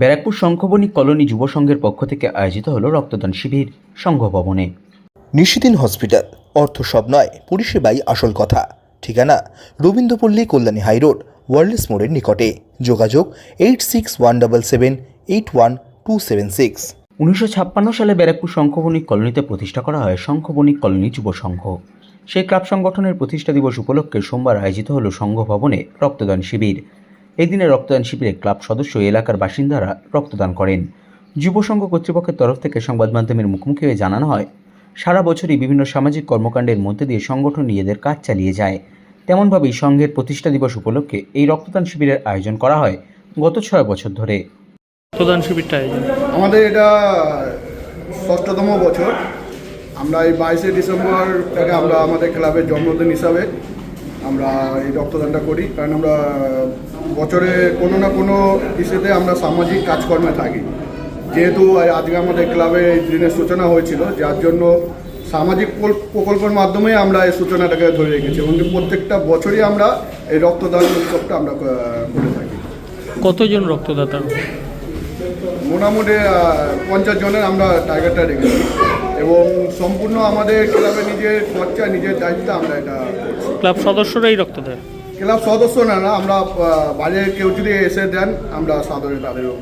Barrackpore শঙ্খবণী colony যুব সংঘের পক্ষ থেকে আয়োজিত হলো রক্তদান শিবির সংঘ ভবনে নিশিদিন হসপিটাল অর্থ সব নয় পরিষেবাই আসল কথা। ঠিকানা রবীন্দ্রপল্লী কল্যাণী হাইরোড ওয়ার্ল্ডস মোড়ের নিকটে। যোগাযোগ eight six one double seven eight one two seven six. উনিশশো ছাপ্পান্ন সালে ব্যারাকপুর শঙ্খবণিক কলোনিতে প্রতিষ্ঠা করা হয় শঙ্খবণিক কলোনি যুব সংঘ। সেই ক্লাব সংগঠনের প্রতিষ্ঠা দিবস উপলক্ষে সোমবার আয়োজিত হলো সংঘ ভবনে রক্তদান শিবির। এই দিনে রক্তদান শিবিরে ক্লাব সদস্য এলাকার বাসিন্দারা রক্তদান করেন। যুবসংঘ কর্তৃপক্ষের তরফ থেকে সংবাদ মাধ্যমের মুখোমুখি হয়ে জানানো হয় সারা বছরই বিভিন্ন সামাজিক কর্মকাণ্ডের মধ্যে দিয়ে সংগঠন নিজেদের কাজ চালিয়ে যায়। তেমনভাবেই সংঘের প্রতিষ্ঠা দিবস উপলক্ষে এই রক্তদান শিবিরের আয়োজন করা হয় গত ছয় বছর ধরে। রক্তদান শিবিরটা আমাদের এটা ষষ্ঠতম বছর। আমরা এই বাইশে ডিসেম্বর থেকে আমরা আমাদের ক্লাবের জন্মদিন হিসাবে আমরা এই রক্তদানটা করি কারণ আমরা বছরে কোনো না কোনো ইস্যুতে আমরা সামাজিক কাজকর্মে থাকি। যেহেতু আজকে আমাদের ক্লাবে এই দিনের সূচনা হয়েছিল যার জন্য সামাজিক প্রকল্পের মাধ্যমে আমরা এই সূচনাটাকে ধরে রেখেছি এবং প্রত্যেকটা বছরই আমরা এই রক্তদান উৎসবটা আমরা করে থাকি। কতজন রক্তদাতা? মোটামুটি পঞ্চাশ জনের আমরা টার্গেটটা রেখেছি। এবং সম্পূর্ণ আমাদের ক্লাবে নিজের খরচা নিজের দায়িত্ব আমরা এটা ক্লাব সদস্যরাই রক্ত দেয় ক্লাব সদস্য না না আমরা আহ, বাইরে কেউ যদি এসে দেন আমরা সাদরে তাদেরও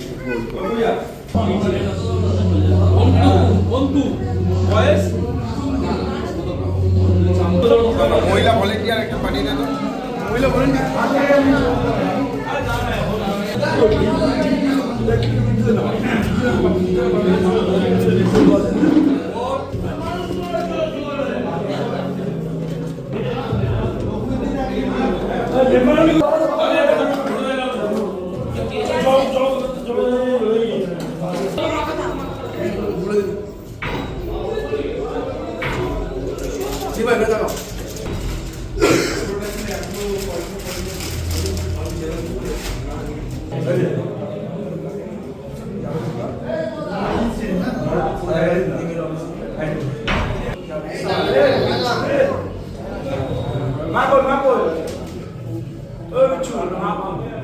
মহিলা ভলেন্টিয়ার একটা পাঠিয়ে দেন। মহিলা ভলেন্টিয়ার। 제발 그러다가 아니 Abraão